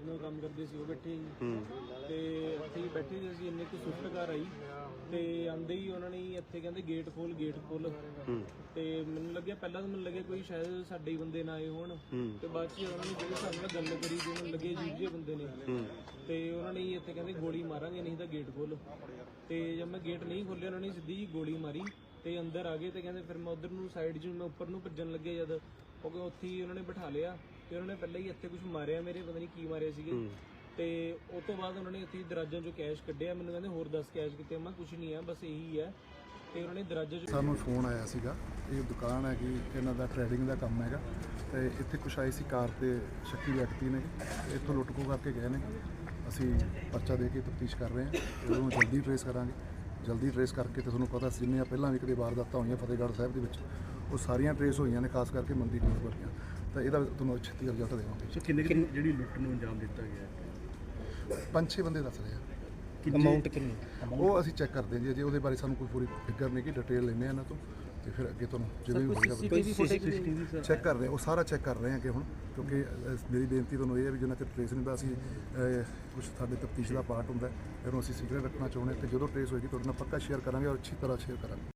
ਆਪਣਾ ਕੰਮ ਕਰਦੇ ਸੀ ਉਹ ਬੈਠੇ ਸੀ। ਤੇ ਹੀ ਬੈਠੇ ਸੀ ਅਸੀਂ ਇੰਨੇ ਕੁ ਸਵਿਫਟ ਕਾਰ ਆਈ। ਤੇ ਆਂਦੇ ਹੀ ਉਹਨਾਂ ਨੇ ਇੱਥੇ ਕਹਿੰਦੇ ਗੇਟ ਖੋਲ ਗੇਟ ਖੋਲ ਤੇ ਮੈਨੂੰ ਲੱਗਿਆ ਪਹਿਲਾਂ ਤਾਂ ਮੈਨੂੰ ਲੱਗਿਆ ਕੋਈ ਸ਼ਾਇਦ ਸਾਡੇ ਹੀ ਬੰਦੇ ਨਾ ਆਏ ਹੋਣ। ਤੇ ਬਾਅਦ ਚ ਉਹਨਾਂ ਨੇ ਜਿਹੜੇ ਹਿਸਾਬ ਨਾਲ ਗੱਲ ਕਰੀ ਮੈਨੂੰ ਲੱਗੇ ਜਿਹੇ ਬੰਦੇ ਨੇ। ਤੇ ਉਹਨਾਂ ਨੇ ਇੱਥੇ ਕਹਿੰਦੇ ਗੋਲੀ ਮਾਰਾਂਗੇ ਨਹੀਂ ਤਾਂ ਗੇਟ ਖੋਲ ਤੇ ਜਦ ਮੈਂ ਗੇਟ ਨਹੀਂ ਖੋਲ੍ਹਿਆ ਉਹਨਾਂ ਨੇ ਸਿੱਧੀ ਗੋਲੀ ਮਾਰੀ। ਤੇ ਅੰਦਰ ਆ ਗਏ ਤੇ ਕਹਿੰਦੇ ਫਿਰ ਮੈਂ ਉਧਰ ਨੂੰ ਸਾਈਡ 'ਚ ਮੈਂ ਉੱਪਰ ਨੂੰ ਭੱਜਣ ਲੱਗੇ ਜਦ। ਕਿਉਂਕਿ ਉੱਥੇ ਹੀ ਉਹਨਾਂ ਨੇ ਬਿਠਾ ਲਿਆ। ਤੇ ਉਹਨਾਂ ਨੇ ਪਹਿਲਾਂ ਹੀ ਇੱਥੇ ਕੁਝ ਮਾਰਿਆ ਮੇਰੇ ਪਤਾ ਨਹੀਂ ਕੀ ਮਾਰਿਆ ਸੀਗੇ। ਤੇ ਉਸ ਤੋਂ ਬਾਅਦ ਉਹਨਾਂ ਨੇ ਇੱਥੇ ਹੀ ਦਰਾਜਾਂ 'ਚੋਂ ਕੈਸ਼ ਕੱਢਿਆ। ਮੈਨੂੰ ਕਹਿੰਦੇ ਹੋਰ 10 ਕੈਸ਼ ਕਿਤੇ। ਮੈਂ ਕੁਝ ਨਹੀਂ ਆ ਬਸ ਇਹੀ ਹੈ ਤੇ ਉਹਨਾਂ ਨੇ ਦਰਾਜੇ 'ਚ ਸਾਨੂੰ ਫੋਨ ਆਇਆ ਸੀਗਾ। ਇਹ ਦੁਕਾਨ ਹੈ ਕਿ ਇਹਨਾਂ ਦਾ ਟ੍ਰੇਡਿੰਗ ਦਾ ਕੰਮ ਹੈਗਾ। ਤੇ ਇੱਥੇ ਕੁਛ ਆਏ ਸੀ ਕਾਰ ਤੇ ਸ਼ੱਕੀ ਵਿਅਕਤੀ ਨੇ। ਇੱਥੋਂ ਲੁੱਟ ਖੋਹ ਕਰਕੇ ਗਏ ਨੇ। ਅਸੀਂ ਪਰਚਾ ਦੇ ਕੇ ਤਫਤੀਸ਼ ਕਰ ਰਹੇ ਹਾਂ ਤੇ ਉਹਨੂੰ ਜਲਦੀ ਟਰੇਸ ਕਰਾਂਗੇ। ਜਲਦੀ ਟਰੇਸ ਕਰਕੇ ਤੇ ਤੁਹਾਨੂੰ ਪਤਾ ਸੀ ਜਿੰਨੀਆਂ ਪਹਿਲਾਂ ਵੀ ਕਦੇ ਵਾਰਦਾਤਾਂ ਹੋਈਆਂ ਫਤਿਹਗੜ੍ਹ ਸਾਹਿਬ ਦੇ ਵਿੱਚ ਉਹ ਸਾਰੀਆਂ ਟਰੇਸ ਹੋਈਆਂ ਨੇ ਖਾਸ ਕਰਕੇ ਮੰਦੀ ਨਿਊਜ਼ ਵਰਗੀਆਂ ਤਾਂ ਇਹਦਾ ਤੁਹਾਨੂੰ ਛੇਤੀ ਰਿਜ਼ਲਟ ਦੇਵਾਂਗੇ। ਸੋ ਕਿੰਨੇ ਕੁ ਜਿਹੜੀ ਲੁੱਟ ਨੂੰ ਅੰਜਾਮ ਦਿੱਤਾ ਗਿਆ ਹੈ? ਪੰਜ ਛੇ ਬੰਦੇ ਦੱਸ ਰਹੇ ਆ। ਅਮਾਉਂਟ ਕਿੰਨੀ? ਉਹ ਅਸੀਂ ਚੈੱਕ ਕਰਦੇ ਹਾਂ ਜੀ ਜੇ ਉਹਦੇ ਬਾਰੇ ਸਾਨੂੰ ਕੋਈ ਪੂਰੀ ਫਿਕਰ ਨਹੀਂ ਕਿ ਡਿਟੇਲ ਲੈਂਦੇ ਆ ਇਹਨਾਂ ਤੋਂ ਤੇ ਫਿਰ ਅੱਗੇ ਤੁਹਾਨੂੰ ਜਿਵੇਂ ਵੀ ਹੋਏਗਾ ਚੈੱਕ ਕਰ ਰਹੇ ਉਹ ਸਾਰਾ ਚੈੱਕ ਕਰ ਰਹੇ ਹਾਂ ਕਿ ਹੁਣ ਕਿਉਂਕਿ ਮੇਰੀ ਬੇਨਤੀ ਤੁਹਾਨੂੰ ਇਹ ਹੈ ਵੀ ਜਿੰਨਾ ਚਿਰ ਟ੍ਰੇਸ ਨਹੀਂ ਹੁੰਦਾ ਅਸੀਂ ਕੁਝ ਸਾਡੇ ਤਫਤੀਸ਼ ਦਾ ਪਾਰਟ ਹੁੰਦਾ ਹੈ, ਇਹਨੂੰ ਅਸੀਂ ਸੀਕ੍ਰੇਟ ਰੱਖਣਾ ਚਾਹੁੰਦੇ ਹਾਂ ਤੇ ਜਦੋਂ ਟ੍ਰੇਸ ਹੋਏਗੀ ਤੁਹਾਡੇ ਨਾਲ ਪੱਕਾ ਸ਼ੇਅਰ ਕਰਾਂਗੇ ਔਰ ਅੱਛੀ ਤਰ੍ਹਾਂ ਸ਼ੇਅਰ ਕਰਾਂਗੇ।